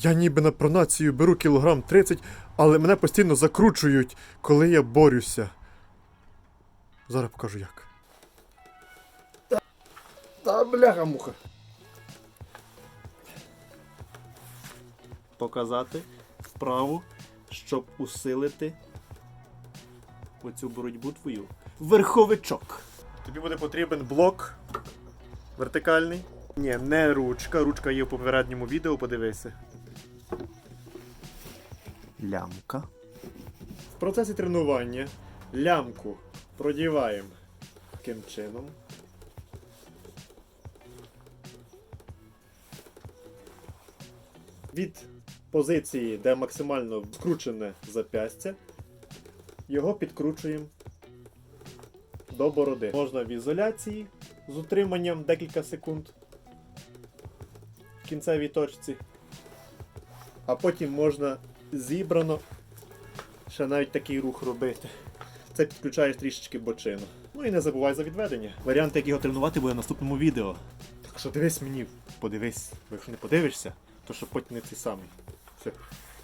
Я ніби на пронацію беру кілограм 30, але мене постійно закручують, коли я борюся. Зараз покажу як. Та бляха муха. Показати вправу, щоб усилити оцю боротьбу твою. Верховичок. Тобі буде потрібен блок вертикальний. Ні, не ручка. Ручка є в попередньому відео, подивися. Лямка. В процесі тренування лямку продіваємо таким чином. Від позиції, де максимально скручене запястя, його підкручуємо до бороди. Можна в ізоляції з утриманням декілька секунд в кінцевій точці. А потім можна зібрано ще навіть такий рух робити. Це підключаєш трішечки бочину. Ну і не забувай за відведення. Варіант, як його тренувати, буде в наступному відео. Так що дивись мені, подивись, бо якщо не подивишся, то що потім не цей самий. Все.